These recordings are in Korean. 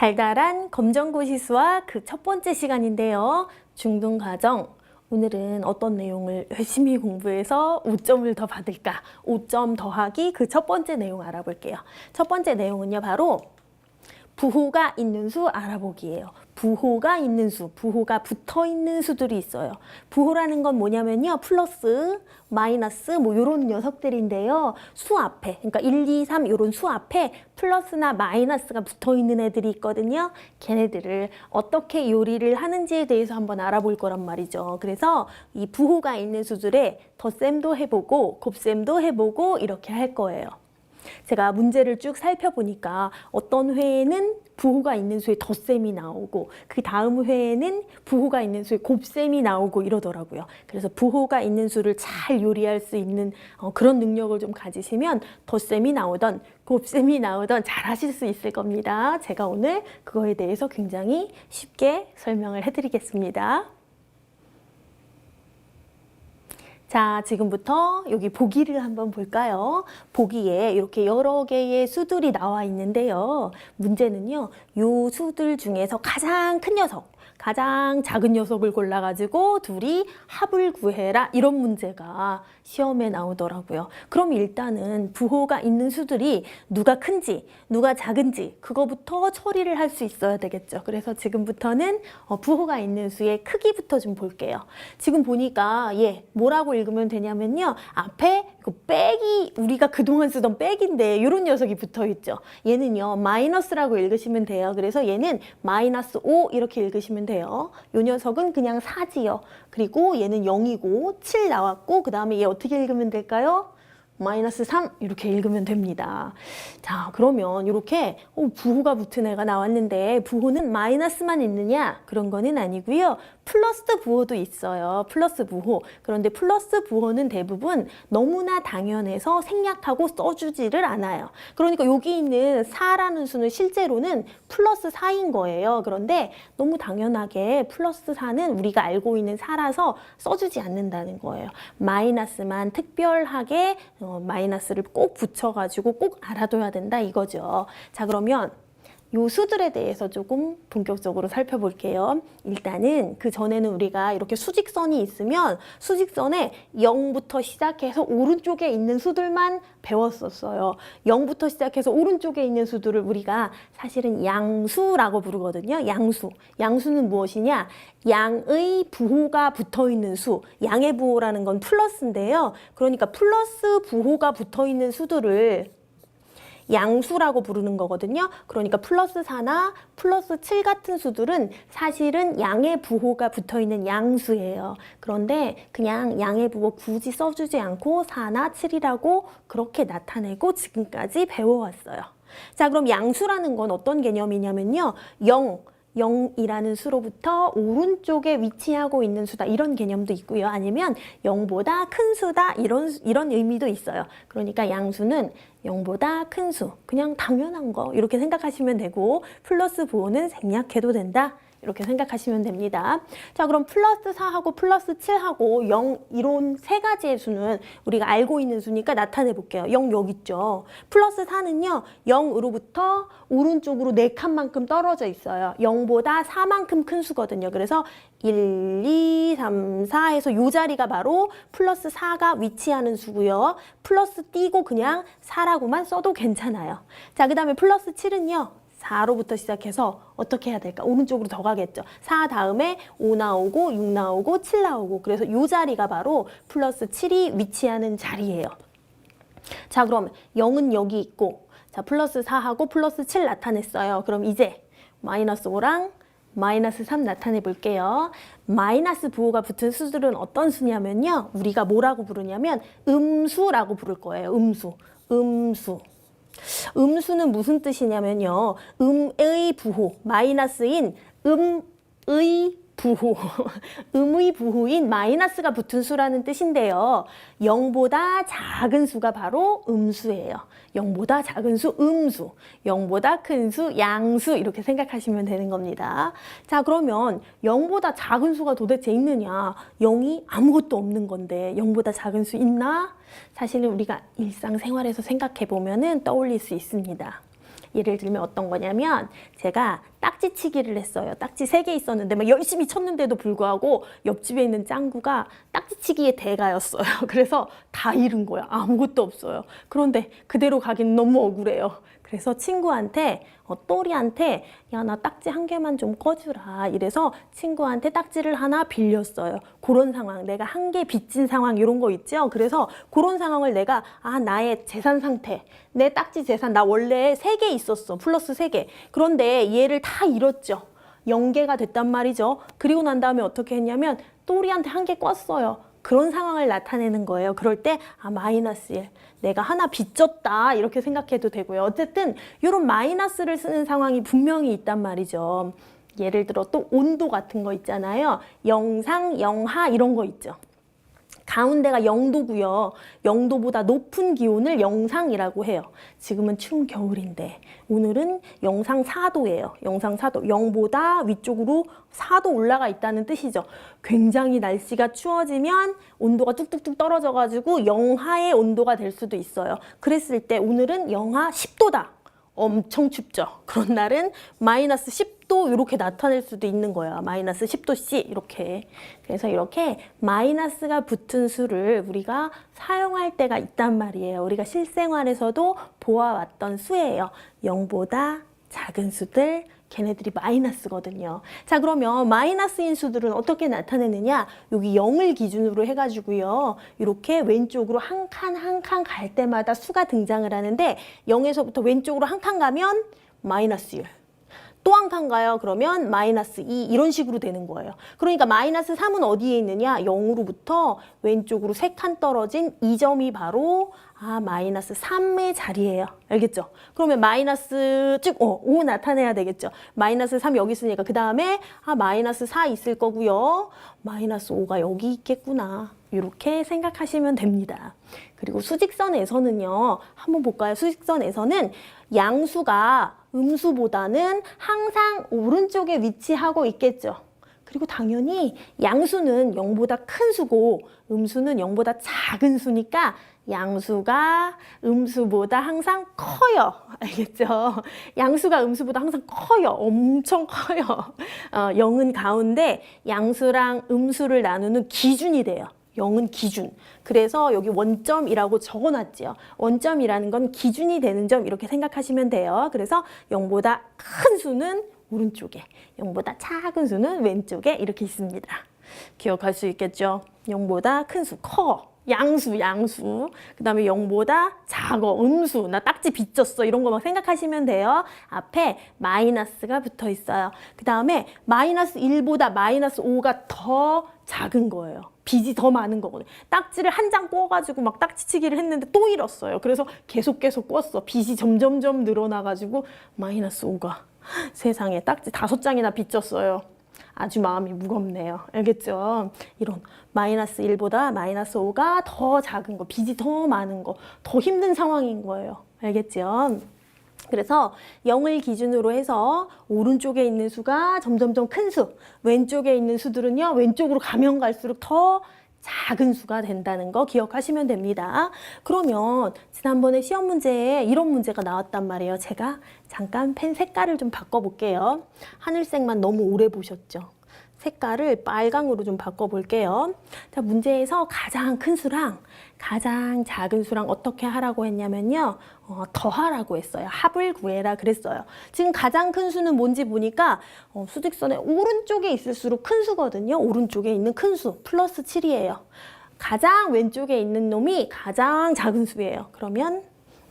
달달한 검정고시수와 그 첫 번째 시간인데요. 중등과정. 오늘은 어떤 내용을 열심히 공부해서 5점을 더 받을까? 5점 더하기 그 첫 번째 내용 알아볼게요. 첫 번째 내용은요, 바로 부호가 있는 수 알아보기예요. 부호가 있는 수, 부호가 붙어 있는 수들이 있어요. 부호라는 건 뭐냐면요. 플러스, 마이너스 뭐 요런 녀석들인데요. 수 앞에, 그러니까 1, 2, 3 요런 수 앞에 플러스나 마이너스가 붙어 있는 애들이 있거든요. 걔네들을 어떻게 요리를 하는지에 대해서 한번 알아볼 거란 말이죠. 그래서 이 부호가 있는 수들의 덧셈도 해보고 곱셈도 해보고 이렇게 할 거예요. 제가 문제를 쭉 살펴보니까 어떤 회에는 부호가 있는 수에 덧셈이 나오고 그 다음 회에는 부호가 있는 수에 곱셈이 나오고 이러더라고요. 그래서 부호가 있는 수를 잘 요리할 수 있는 어, 그런 능력을 좀 가지시면 덧셈이 나오던 곱셈이 나오던 잘 하실 수 있을 겁니다. 제가 오늘 그거에 대해서 굉장히 쉽게 설명을 해드리겠습니다. 자, 지금부터 여기 보기를 한번 볼까요? 보기에 이렇게 여러 개의 수들이 나와 있는데요. 문제는요, 요 수들 중에서 가장 큰 녀석, 가장 작은 녀석을 골라가지고 둘이 합을 구해라. 이런 문제가 시험에 나오더라고요. 그럼 일단은 부호가 있는 수들이 누가 큰지, 누가 작은지, 그거부터 처리를 할 수 있어야 되겠죠. 그래서 지금부터는 어, 부호가 있는 수의 크기부터 좀 볼게요. 지금 보니까, 예, 뭐라고 읽으면 되냐면요. 앞에 그 빼기, 우리가 그동안 쓰던 빼기인데, 이런 녀석이 붙어 있죠. 얘는요, 마이너스라고 읽으시면 돼요. 그래서 얘는 마이너스 5 이렇게 읽으시면 돼요. 요 녀석은 그냥 4지요. 그리고 얘는 0이고 7 나왔고 그 다음에 얘 어떻게 읽으면 될까요? 마이너스 3 이렇게 읽으면 됩니다. 자 그러면 이렇게 어, 부호가 붙은 애가 나왔는데 부호는 마이너스만 있느냐? 그런 거는 아니고요. 플러스 부호도 있어요. 플러스 부호. 그런데 플러스 부호는 대부분 너무나 당연해서 생략하고 써주지를 않아요. 그러니까 여기 있는 4라는 수는 실제로는 플러스 4인 거예요. 그런데 너무 당연하게 플러스 4는 우리가 알고 있는 4라서 써주지 않는다는 거예요. 마이너스만 특별하게 어, 마이너스를 꼭 붙여가지고 꼭 알아둬야 된다 이거죠. 자 그러면 요 수들에 대해서 조금 본격적으로 살펴볼게요. 일단은 그 전에는 우리가 이렇게 수직선이 있으면 수직선에 0부터 시작해서 오른쪽에 있는 수들만 배웠었어요. 0부터 시작해서 오른쪽에 있는 수들을 우리가 사실은 양수라고 부르거든요. 양수. 양수는 무엇이냐? 양의 부호가 붙어 있는 수. 양의 부호라는 건 플러스인데요. 그러니까 플러스 부호가 붙어 있는 수들을 양수라고 부르는 거거든요. 그러니까 플러스 4나 플러스 7 같은 수들은 사실은 양의 부호가 붙어 있는 양수예요. 그런데 그냥 양의 부호 굳이 써주지 않고 4나 7이라고 그렇게 나타내고 지금까지 배워왔어요. 자, 그럼 양수라는 건 어떤 개념이냐면요. 0, 0이라는 수로부터 오른쪽에 위치하고 있는 수다 이런 개념도 있고요. 아니면 0보다 큰 수다 이런 이런 의미도 있어요. 그러니까 양수는 0보다 큰 수, 그냥 당연한 거 이렇게 생각하시면 되고 플러스 부호는 생략해도 된다. 이렇게 생각하시면 됩니다. 자, 그럼 플러스 4하고 플러스 7하고 0 이런 세 가지의 수는 우리가 알고 있는 수니까 나타내 볼게요. 0 여기 있죠. 플러스 4는요. 0으로부터 오른쪽으로 4칸만큼 떨어져 있어요. 0보다 4만큼 큰 수거든요. 그래서 1, 2, 3, 4에서 요 자리가 바로 플러스 4가 위치하는 수고요. 플러스 띄고 그냥 4라고만 써도 괜찮아요. 자, 그 다음에 플러스 7은요. 4로부터 시작해서 어떻게 해야 될까? 오른쪽으로 더 가겠죠. 4 다음에 5 나오고 6 나오고 7 나오고 그래서 이 자리가 바로 플러스 7이 위치하는 자리예요. 자 그럼 0은 여기 있고 자 플러스 4하고 플러스 7 나타냈어요. 그럼 이제 마이너스 5랑 마이너스 3 나타내 볼게요. 마이너스 부호가 붙은 수들은 어떤 수냐면요. 우리가 뭐라고 부르냐면 음수라고 부를 거예요. 음수. 음수. 음수는 무슨 뜻이냐면요. 음의 부호, 마이너스인 음의 부호, 음의 부호인 마이너스가 붙은 수라는 뜻인데요. 0보다 작은 수가 바로 음수예요. 0보다 작은 수, 음수. 0보다 큰 수, 양수. 이렇게 생각하시면 되는 겁니다. 자, 그러면 0보다 작은 수가 도대체 있느냐? 0이 아무것도 없는 건데 0보다 작은 수 있나? 사실은 우리가 일상생활에서 생각해 보면은 떠올릴 수 있습니다. 예를 들면 어떤 거냐면 제가 딱지치기를 했어요. 딱지 세 개 있었는데 막 열심히 쳤는데도 불구하고 옆집에 있는 짱구가 딱지치기의 대가였어요. 그래서 다 잃은 거야. 아무것도 없어요. 그런데 그대로 가기는 너무 억울해요. 그래서 친구한테 어, 또리한테 야 나 딱지 한 개만 좀 꺼주라. 이래서 친구한테 딱지를 하나 빌렸어요. 그런 상황 내가 한 개 빚진 상황 이런 거 있죠? 그래서 그런 상황을 내가 아 나의 재산 상태 내 딱지 재산 나 원래 세 개 있었어 플러스 세 개. 그런데 얘를 다 잃었죠. 연계가 됐단 말이죠. 그리고 난 다음에 어떻게 했냐면 또리한테 한 개 껐어요 그런 상황을 나타내는 거예요. 그럴 때, 아, 마이너스 1. 내가 하나 빚졌다. 이렇게 생각해도 되고요. 어쨌든, 이런 마이너스를 쓰는 상황이 분명히 있단 말이죠. 예를 들어 또 온도 같은 거 있잖아요. 영상, 영하 이런 거 있죠. 가운데가 0도고요. 0도보다 높은 기온을 영상이라고 해요. 지금은 추운 겨울인데 오늘은 영상 4도예요. 영상 4도. 0보다 위쪽으로 4도 올라가 있다는 뜻이죠. 굉장히 날씨가 추워지면 온도가 뚝뚝뚝 떨어져 가지고 영하의 온도가 될 수도 있어요. 그랬을 때 오늘은 영하 10도다. 엄청 춥죠. 그런 날은 마이너스 10도 이렇게 나타낼 수도 있는 거예요. 마이너스 10도씨 이렇게. 그래서 이렇게 마이너스가 붙은 수를 우리가 사용할 때가 있단 말이에요. 우리가 실생활에서도 보아왔던 수예요. 0보다 작은 수들 걔네들이 마이너스거든요. 자, 그러면 마이너스인 수들은 어떻게 나타내느냐? 여기 0을 기준으로 해가지고요. 이렇게 왼쪽으로 한 칸 한 칸 갈 때마다 수가 등장을 하는데 0에서부터 왼쪽으로 한 칸 가면 마이너스 1. 또 한 칸 가요. 그러면 마이너스 2 이런 식으로 되는 거예요. 그러니까 마이너스 3은 어디에 있느냐? 0으로부터 왼쪽으로 세 칸 떨어진 이 점이 바로 아 마이너스 3의 자리예요. 알겠죠? 그러면 마이너스 즉 어, 5 나타내야 되겠죠. 마이너스 3 여기 있으니까 그 다음에 아 마이너스 4 있을 거고요. 마이너스 5가 여기 있겠구나. 이렇게 생각하시면 됩니다. 그리고 수직선에서는요. 한번 볼까요? 수직선에서는 양수가 음수보다는 항상 오른쪽에 위치하고 있겠죠. 그리고 당연히 양수는 0보다 큰 수고 음수는 0보다 작은 수니까 양수가 음수보다 항상 커요. 알겠죠? 양수가 음수보다 항상 커요. 엄청 커요. 어, 0은 가운데 양수랑 음수를 나누는 기준이 돼요. 0은 기준. 그래서 여기 원점이라고 적어놨지요. 원점이라는 건 기준이 되는 점 이렇게 생각하시면 돼요. 그래서 0보다 큰 수는 오른쪽에, 0보다 작은 수는 왼쪽에 이렇게 있습니다. 기억할 수 있겠죠? 0보다 큰 수, 커. 양수, 양수. 그 다음에 0보다 작어, 음수. 나 딱지 빚졌어. 이런 거 막 생각하시면 돼요. 앞에 마이너스가 붙어 있어요. 그 다음에 마이너스 1보다 마이너스 5가 더 작은 거예요. 빚이 더 많은 거거든요. 딱지를 한장 꿔가지고 막 딱지치기를 했는데 또 잃었어요. 그래서 계속 계속 꿨어. 빚이 점점점 늘어나가지고 마이너스 5가 세상에 딱지 다섯 장이나 빚졌어요. 아주 마음이 무겁네요. 알겠죠? 이런 마이너스 1보다 마이너스 5가 더 작은 거, 빚이 더 많은 거, 더 힘든 상황인 거예요. 알겠죠? 그래서 0을 기준으로 해서 오른쪽에 있는 수가 점점점 큰 수, 왼쪽에 있는 수들은요, 왼쪽으로 가면 갈수록 더 작은 수가 된다는 거 기억하시면 됩니다. 그러면 지난번에 시험 문제에 이런 문제가 나왔단 말이에요. 제가 잠깐 펜 색깔을 좀 바꿔볼게요. 하늘색만 너무 오래 보셨죠? 색깔을 빨강으로 좀 바꿔볼게요. 자, 문제에서 가장 큰 수랑 가장 작은 수랑 어떻게 하라고 했냐면요. 어, 더하라고 했어요. 합을 구해라 그랬어요. 지금 가장 큰 수는 뭔지 보니까 어, 수직선의 오른쪽에 있을수록 큰 수거든요. 오른쪽에 있는 큰 수, 플러스 7이에요. 가장 왼쪽에 있는 놈이 가장 작은 수예요. 그러면,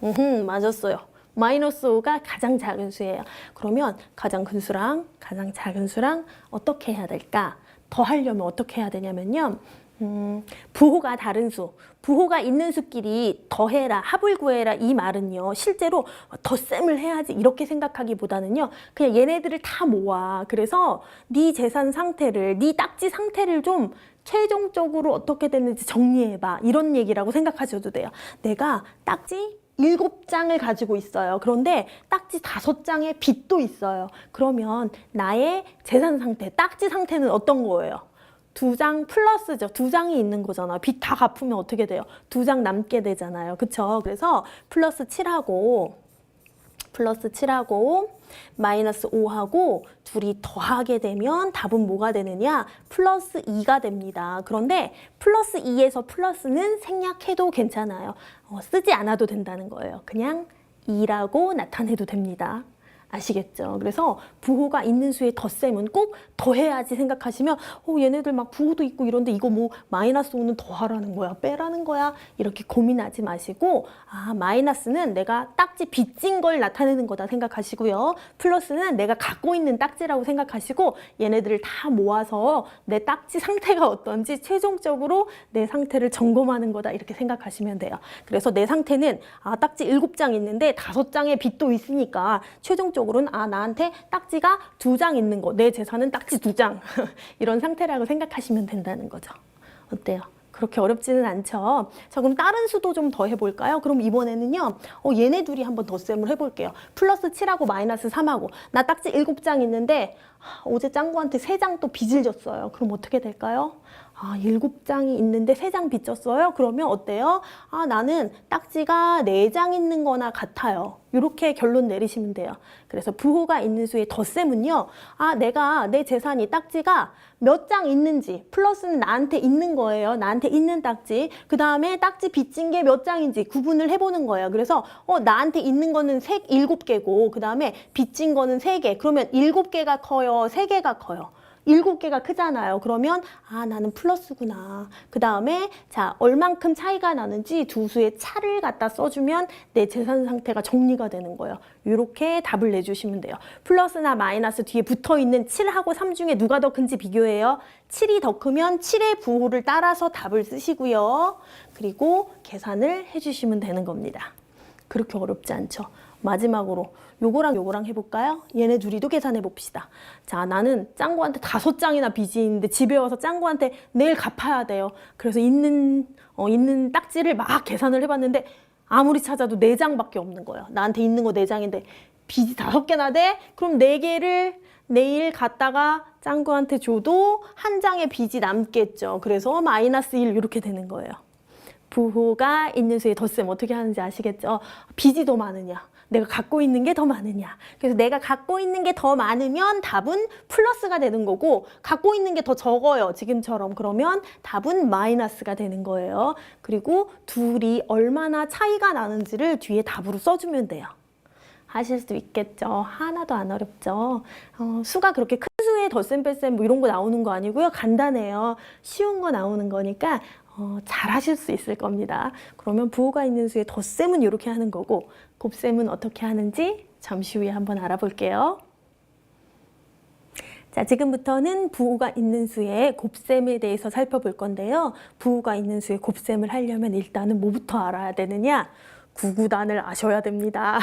음, 맞았어요. 마이너스 5가 가장 작은 수예요. 그러면 가장 큰 수랑 가장 작은 수랑 어떻게 해야 될까? 더 하려면 어떻게 해야 되냐면요. 음, 부호가 다른 수, 부호가 있는 수끼리 더해라, 합을 구해라 이 말은요. 실제로 덧셈을 해야지 이렇게 생각하기보다는요. 그냥 얘네들을 다 모아. 그래서 네 재산 상태를, 네 딱지 상태를 좀 최종적으로 어떻게 됐는지 정리해봐. 이런 얘기라고 생각하셔도 돼요. 내가 딱지 일곱 장을 가지고 있어요. 그런데 딱지 다섯 장의 빚도 있어요. 그러면 나의 재산 상태, 딱지 상태는 어떤 거예요? 두 장 플러스죠. 두 장이 있는 거잖아. 빚 다 갚으면 어떻게 돼요? 두 장 남게 되잖아요. 그쵸? 그래서 플러스 7하고 플러스 7하고 마이너스 5하고 둘이 더하게 되면 답은 뭐가 되느냐? 플러스 2가 됩니다. 그런데 플러스 2에서 플러스는 생략해도 괜찮아요. 어, 쓰지 않아도 된다는 거예요. 그냥 2라고 나타내도 됩니다. 아시겠죠? 그래서 부호가 있는 수의 덧셈은 꼭 더해야지 생각하시면 어, 얘네들 막 부호도 있고 이런데 이거 뭐 마이너스 5는 더하라는 거야 빼라는 거야? 이렇게 고민하지 마시고 아 마이너스는 내가 딱지 빚진 걸 나타내는 거다 생각하시고요. 플러스는 내가 갖고 있는 딱지라고 생각하시고 얘네들을 다 모아서 내 딱지 상태가 어떤지 최종적으로 내 상태를 점검하는 거다 이렇게 생각하시면 돼요. 그래서 내 상태는 아 딱지 일곱 장 있는데 다섯 장의 빚도 있으니까 최종적으로 는 아 나한테 딱지가 두 장 있는 거 내 재산은 딱지 두 장 이런 상태라고 생각하시면 된다는 거죠 어때요? 그렇게 어렵지는 않죠. 자, 그럼 다른 수도 좀 더 해볼까요? 그럼 이번에는요, 어, 얘네 둘이 한번 덧셈을 해볼게요. 플러스 7하고 마이너스 3하고. 나 딱지 7장 있는데, 하, 어제 짱구한테 3장 또 빚을 졌어요. 그럼 어떻게 될까요? 아, 7장이 있는데 3장 빚졌어요? 그러면 어때요? 아, 나는 딱지가 4장 있는 거나 같아요. 이렇게 결론 내리시면 돼요. 그래서 부호가 있는 수의 덧셈은요, 아, 내가 내 재산이 딱지가 몇 장 있는지, 플러스는 나한테 있는 거예요. 나한테 있는 딱지. 그 다음에 딱지 빚진 게 몇 장인지 구분을 해보는 거예요. 그래서, 어, 나한테 있는 거는 세, 일곱 개고, 그 다음에 빚진 거는 세 개. 그러면 일곱 개가 커요? 세 개가 커요? 일곱 개가 크잖아요. 그러면 아 나는 플러스구나. 그 다음에 자 얼만큼 차이가 나는지 두 수의 차를 갖다 써주면 내 재산 상태가 정리가 되는 거예요. 이렇게 답을 내주시면 돼요. 플러스나 마이너스 뒤에 붙어 있는 7하고 3 중에 누가 더 큰지 비교해요. 7이 더 크면 7의 부호를 따라서 답을 쓰시고요. 그리고 계산을 해주시면 되는 겁니다. 그렇게 어렵지 않죠. 마지막으로 요거랑 요거랑 해볼까요? 얘네 둘이도 계산해 봅시다. 자, 나는 짱구한테 다섯 장이나 빚이 있는데 집에 와서 짱구한테 내일 갚아야 돼요. 그래서 있는 어, 있는 딱지를 막 계산을 해봤는데 아무리 찾아도 네 장밖에 없는 거예요. 나한테 있는 거 네 장인데 빚이 다섯 개나 돼? 그럼 네 개를 내일 갔다가 짱구한테 줘도 한 장의 빚이 남겠죠. 그래서 마이너스 1 이렇게 되는 거예요. 부호가 있는 수의 덧셈 어떻게 하는지 아시겠죠? 빚이 더 많으냐? 내가 갖고 있는 게 더 많으냐? 그래서 내가 갖고 있는 게 더 많으면 답은 플러스가 되는 거고 갖고 있는 게 더 적어요. 지금처럼 그러면 답은 마이너스가 되는 거예요. 그리고 둘이 얼마나 차이가 나는지를 뒤에 답으로 써주면 돼요. 하실 수 있겠죠. 하나도 안 어렵죠. 어, 수가 그렇게 큰 수의 덧셈 뺄셈 뭐 이런 거 나오는 거 아니고요. 간단해요. 쉬운 거 나오는 거니까 어, 잘 하실 수 있을 겁니다. 그러면 부호가 있는 수의 덧셈은 이렇게 하는 거고 곱셈은 어떻게 하는지 잠시 후에 한번 알아볼게요. 자, 지금부터는 부호가 있는 수의 곱셈에 대해서 살펴볼 건데요. 부호가 있는 수의 곱셈을 하려면 일단은 뭐부터 알아야 되느냐? 구구단을 아셔야 됩니다.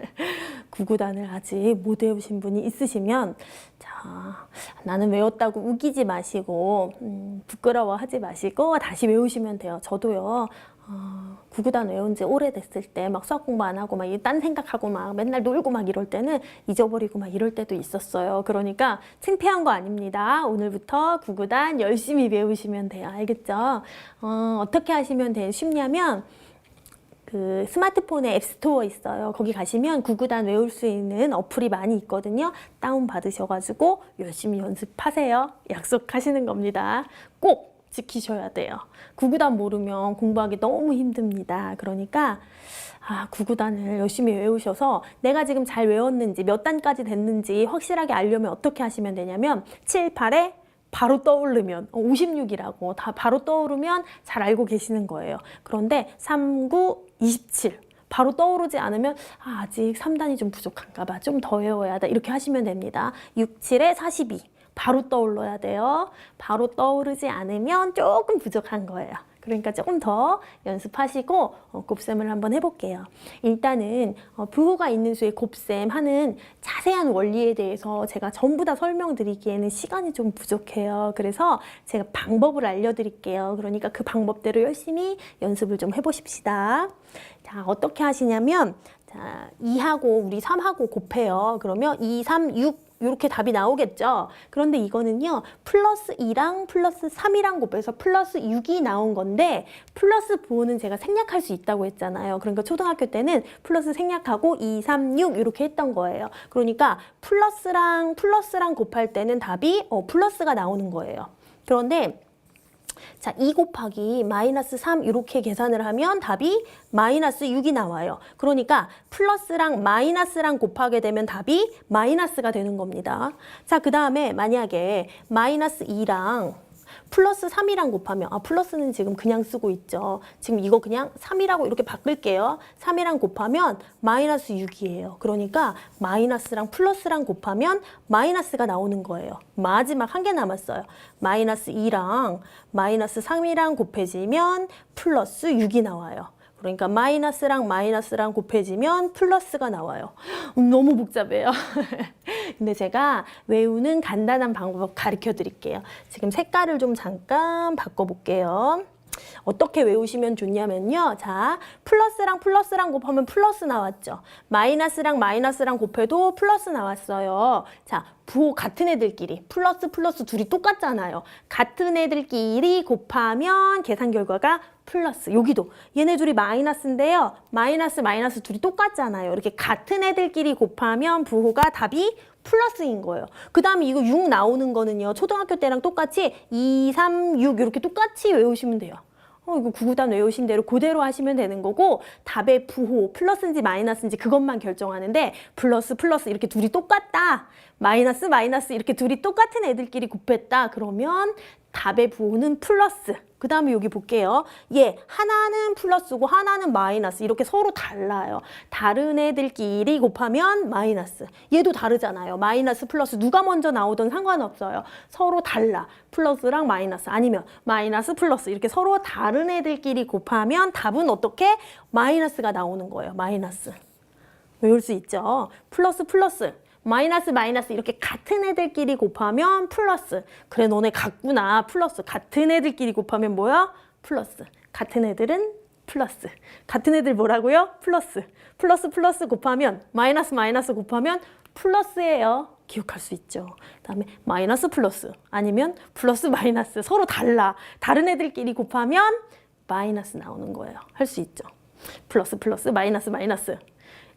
구구단을 아직 못 외우신 분이 있으시면 자, 나는 외웠다고 우기지 마시고 음, 부끄러워하지 마시고 다시 외우시면 돼요. 저도요. 어, 구구단 외운 지 오래됐을 때 막 수학 공부 안 하고 막 딴 생각하고 막 맨날 놀고 막 이럴 때는 잊어버리고 막 이럴 때도 있었어요. 그러니까 창피한 거 아닙니다. 오늘부터 구구단 열심히 외우시면 돼요. 알겠죠? 어, 어떻게 하시면 돼? 쉽냐면 그 스마트폰에 앱스토어 있어요. 거기 가시면 구구단 외울 수 있는 어플이 많이 있거든요. 다운 받으셔가지고 열심히 연습하세요. 약속하시는 겁니다. 꼭 지키셔야 돼요. 구구단 모르면 공부하기 너무 힘듭니다. 그러니까 아, 구구단을 열심히 외우셔서 내가 지금 잘 외웠는지 몇 단까지 됐는지 확실하게 알려면 어떻게 하시면 되냐면 7, 8에 바로 떠오르면 56이라고 다 바로 떠오르면 잘 알고 계시는 거예요. 그런데 3, 9, 27 바로 떠오르지 않으면 아, 아직 3단이 좀 부족한가 봐. 좀 더 외워야 돼. 이렇게 하시면 됩니다. 6, 7에 42 바로 떠올라야 돼요. 바로 떠오르지 않으면 조금 부족한 거예요. 그러니까 조금 더 연습하시고 어, 곱셈을 한번 해볼게요. 일단은 어, 부호가 있는 수의 곱셈 하는 자세한 원리에 대해서 제가 전부 다 설명드리기에는 시간이 좀 부족해요. 그래서 제가 방법을 알려드릴게요. 그러니까 그 방법대로 열심히 연습을 좀 해보십시다. 자, 어떻게 하시냐면 자, 2하고 우리 3하고 곱해요. 그러면 2, 3, 6 이렇게 답이 나오겠죠. 그런데 이거는요, 플러스 2랑 플러스 3이랑 곱해서 플러스 6이 나온 건데, 플러스 부호는 제가 생략할 수 있다고 했잖아요. 그러니까 초등학교 때는 플러스 생략하고 2, 3, 6 이렇게 했던 거예요. 그러니까 플러스랑 플러스랑 곱할 때는 답이 어, 플러스가 나오는 거예요. 그런데 자, 2 곱하기 마이너스 3 이렇게 계산을 하면 답이 마이너스 6이 나와요. 그러니까 플러스랑 마이너스랑 곱하게 되면 답이 마이너스가 되는 겁니다. 자, 그 다음에 만약에 마이너스 2랑 플러스 3이랑 곱하면 아 플러스는 지금 그냥 쓰고 있죠. 지금 이거 그냥 3이라고 이렇게 바꿀게요. 3이랑 곱하면 마이너스 6이에요. 그러니까 마이너스랑 플러스랑 곱하면 마이너스가 나오는 거예요. 마지막 한 개 남았어요. 마이너스 2랑 마이너스 3이랑 곱해지면 플러스 6이 나와요. 그러니까 마이너스랑 마이너스랑 곱해지면 플러스가 나와요. 음, 너무 복잡해요. 근데 제가 외우는 간단한 방법 가르쳐 드릴게요. 지금 색깔을 좀 잠깐 바꿔볼게요. 어떻게 외우시면 좋냐면요. 자, 플러스랑 플러스랑 곱하면 플러스 나왔죠. 마이너스랑 마이너스랑 곱해도 플러스 나왔어요. 자, 부호 같은 애들끼리 플러스 플러스 둘이 똑같잖아요. 같은 애들끼리 곱하면 계산 결과가 플러스. 여기도 얘네 둘이 마이너스인데요. 마이너스 마이너스 둘이 똑같잖아요. 이렇게 같은 애들끼리 곱하면 부호가 답이 플러스인 거예요. 그 다음에 이거 6 나오는 거는요. 초등학교 때랑 똑같이 2, 3, 6 이렇게 똑같이 외우시면 돼요. 어, 이거 구구단 외우신 대로 그대로 하시면 되는 거고 답의 부호 플러스인지 마이너스인지 그것만 결정하는데 플러스 플러스 이렇게 둘이 똑같다. 마이너스 마이너스 이렇게 둘이 똑같은 애들끼리 곱했다. 그러면 답의 부호는 플러스. 그 다음에 여기 볼게요. 얘 하나는 플러스고 하나는 마이너스 이렇게 서로 달라요. 다른 애들끼리 곱하면 마이너스. 얘도 다르잖아요. 마이너스 플러스 누가 먼저 나오든 상관없어요. 서로 달라. 플러스랑 마이너스 아니면 마이너스 플러스 이렇게 서로 다른 애들끼리 곱하면 답은 어떻게 마이너스가 나오는 거예요. 마이너스. 외울 수 있죠. 플러스 플러스. 마이너스 마이너스 이렇게 같은 애들끼리 곱하면 플러스. 그래 너네 같구나. 플러스. 같은 애들끼리 곱하면 뭐야? 플러스. 같은 애들은 플러스. 같은 애들 뭐라고요? 플러스. 플러스 플러스 곱하면 마이너스 마이너스 곱하면 플러스예요. 기억할 수 있죠. 그다음에 마이너스 플러스 아니면 플러스 마이너스 서로 달라. 다른 애들끼리 곱하면 마이너스 나오는 거예요. 할 수 있죠. 플러스 플러스 마이너스 마이너스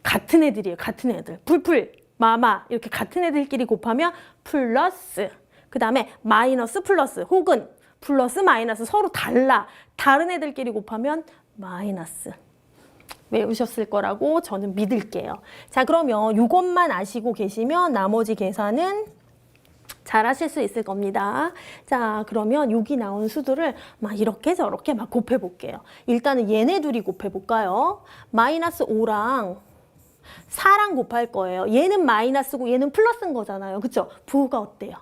같은 애들이에요. 같은 애들. 풀풀 마마 이렇게 같은 애들끼리 곱하면 플러스 그 다음에 마이너스 플러스 혹은 플러스 마이너스 서로 달라 다른 애들끼리 곱하면 마이너스 외우셨을 거라고 저는 믿을게요. 자 그러면 이것만 아시고 계시면 나머지 계산은 잘 하실 수 있을 겁니다. 자, 그러면 여기 나온 수들을 막 이렇게 저렇게 막 곱해 볼게요. 일단은 얘네 둘이 곱해 볼까요? 마이너스 5랑 4랑 곱할 거예요. 얘는 마이너스고 얘는 플러스인 거잖아요. 그쵸? 부호가 어때요?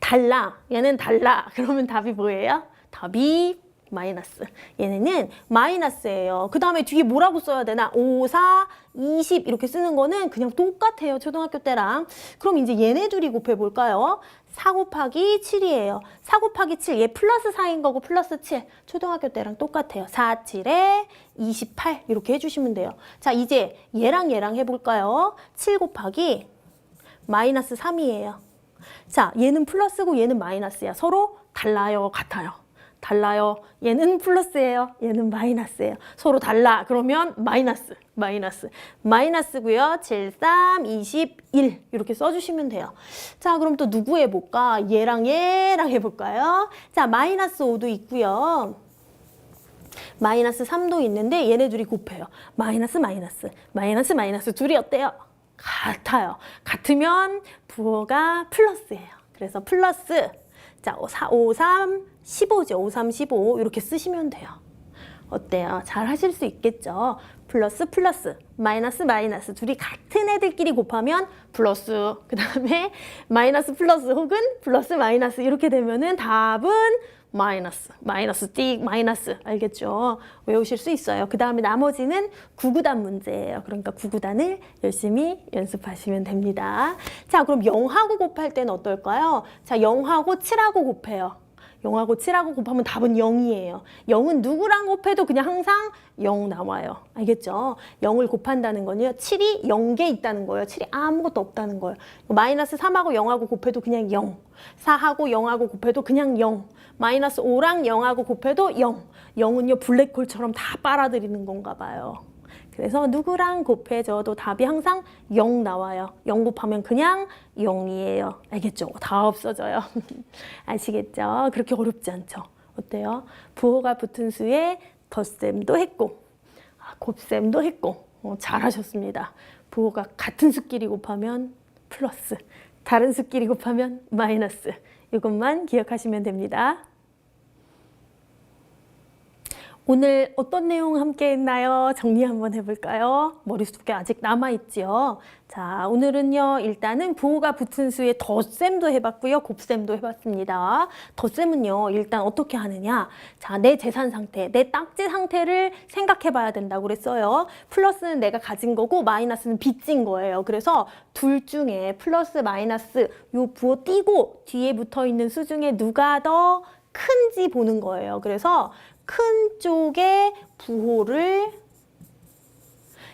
달라. 얘는 달라. 그러면 답이 뭐예요? 답이 마이너스. 얘네는 마이너스예요. 그 다음에 뒤에 뭐라고 써야 되나? 5, 4, 20 이렇게 쓰는 거는 그냥 똑같아요. 초등학교 때랑. 그럼 이제 얘네 둘이 곱해볼까요? 4 곱하기 7이에요. 4 곱하기 7, 얘 플러스 4인 거고 플러스 7. 초등학교 때랑 똑같아요. 4, 7에 28 이렇게 해주시면 돼요. 자, 이제 얘랑 얘랑 해볼까요? 7 곱하기 마이너스 3이에요. 자, 얘는 플러스고 얘는 마이너스야. 서로 달라요, 같아요. 달라요. 얘는 플러스예요. 얘는 마이너스예요. 서로 달라. 그러면 마이너스, 마이너스. 마이너스고요. 7, 3, 21 이렇게 써주시면 돼요. 자, 그럼 또 누구 해볼까? 얘랑 얘랑 해볼까요? 자, 마이너스 5도 있고요. 마이너스 3도 있는데 얘네 둘이 곱해요. 마이너스 마이너스 마이너스 마이너스 둘이 어때요? 같아요. 같으면 부호가 플러스예요. 그래서 플러스 자 4, 5, 3, 15죠. 5, 3, 15 이렇게 쓰시면 돼요. 어때요? 잘 하실 수 있겠죠? 플러스 플러스 마이너스 마이너스 둘이 같은 애들끼리 곱하면 플러스 그 다음에 마이너스 플러스 혹은 플러스 마이너스 이렇게 되면은 답은 마이너스 마이너스 띡 마이너스 알겠죠? 외우실 수 있어요. 그 다음에 나머지는 구구단 문제예요. 그러니까 구구단을 열심히 연습하시면 됩니다. 자 그럼 0하고 곱할 때는 어떨까요? 자 0하고 7하고 곱해요. 0하고 7하고 곱하면 답은 0이에요. 0은 누구랑 곱해도 그냥 항상 0 나와요. 알겠죠? 0을 곱한다는 건요. 7이 0개 있다는 거예요. 7이 아무것도 없다는 거예요. 마이너스 3하고 0하고 곱해도 그냥 0. 4하고 0하고 곱해도 그냥 0. 마이너스 5랑 0하고 곱해도 0. 0은요. 블랙홀처럼 다 빨아들이는 건가 봐요. 그래서 누구랑 곱해져도 답이 항상 0 나와요. 0 곱하면 그냥 0이에요. 알겠죠? 다 없어져요. 아시겠죠? 그렇게 어렵지 않죠? 어때요? 부호가 붙은 수에 덧셈도 했고 아, 곱셈도 했고 어, 잘하셨습니다. 부호가 같은 수끼리 곱하면 플러스 다른 수끼리 곱하면 마이너스 이것만 기억하시면 됩니다. 오늘 어떤 내용 함께 했나요? 정리 한번 해볼까요? 머릿속에 아직 남아있지요? 자, 오늘은요, 일단은 부호가 붙은 수에 덧셈도 해봤고요, 곱셈도 해봤습니다. 덧셈은요, 일단 어떻게 하느냐? 자, 내 재산 상태, 내 딱지 상태를 생각해 봐야 된다고 그랬어요. 플러스는 내가 가진 거고, 마이너스는 빚진 거예요. 그래서 둘 중에 플러스, 마이너스, 요 부호 띄고 뒤에 붙어 있는 수 중에 누가 더 큰지 보는 거예요. 그래서 큰 쪽의 부호를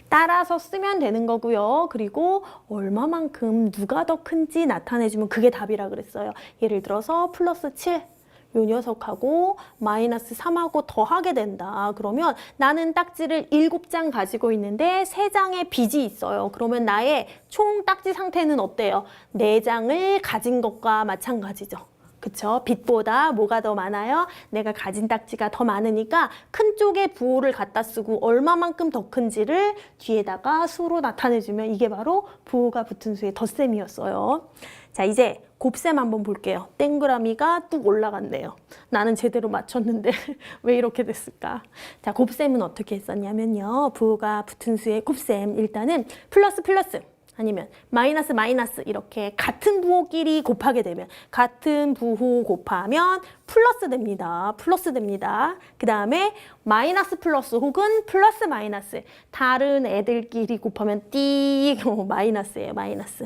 따라서 쓰면 되는 거고요. 그리고 얼마만큼 누가 더 큰지 나타내주면 그게 답이라 그랬어요. 예를 들어서 플러스 7. 요 녀석하고 마이너스 3하고 더하게 된다. 그러면 나는 딱지를 7장 가지고 있는데 3장의 빚이 있어요. 그러면 나의 총 딱지 상태는 어때요? 4장을 가진 것과 마찬가지죠. 그쵸? 빚보다 뭐가 더 많아요? 내가 가진 딱지가 더 많으니까 큰 쪽에 부호를 갖다 쓰고 얼마만큼 더 큰지를 뒤에다가 수로 나타내주면 이게 바로 부호가 붙은 수의 덧셈이었어요. 자, 이제 곱셈 한번 볼게요. 땡그라미가 뚝 올라갔네요. 나는 제대로 맞췄는데 왜 이렇게 됐을까? 자, 곱셈은 어떻게 했었냐면요. 부호가 붙은 수의 곱셈 일단은 플러스 플러스 아니면 마이너스 마이너스 이렇게 같은 부호끼리 곱하게 되면 같은 부호 곱하면 플러스 됩니다. 플러스 됩니다. 그 다음에 마이너스 플러스 혹은 플러스 마이너스 다른 애들끼리 곱하면 띠 어, 마이너스예요. 마이너스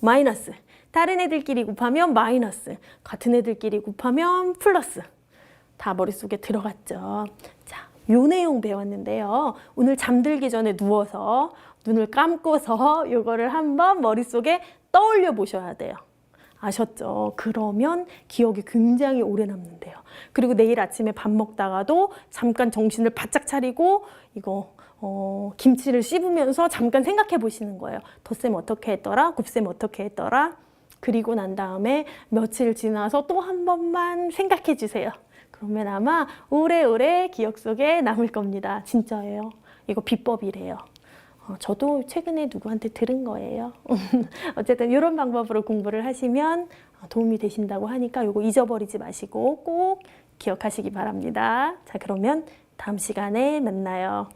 마이너스 다른 애들끼리 곱하면 마이너스 같은 애들끼리 곱하면 플러스 다 머릿속에 들어갔죠. 자, 요 내용 배웠는데요. 오늘 잠들기 전에 누워서 눈을 감고서 요거를 한번 머릿속에 떠올려 보셔야 돼요. 아셨죠? 그러면 기억이 굉장히 오래 남는데요. 그리고 내일 아침에 밥 먹다가도 잠깐 정신을 바짝 차리고 이거 어, 김치를 씹으면서 잠깐 생각해 보시는 거예요. 덧셈 어떻게 했더라? 곱셈 어떻게 했더라? 그리고 난 다음에 며칠 지나서 또 한 번만 생각해 주세요. 그러면 아마 오래오래 기억 속에 남을 겁니다. 진짜예요. 이거 비법이래요. 어, 저도 최근에 누구한테 들은 거예요. 어쨌든 이런 방법으로 공부를 하시면 어, 도움이 되신다고 하니까 이거 잊어버리지 마시고 꼭 기억하시기 바랍니다. 자, 그러면 다음 시간에 만나요.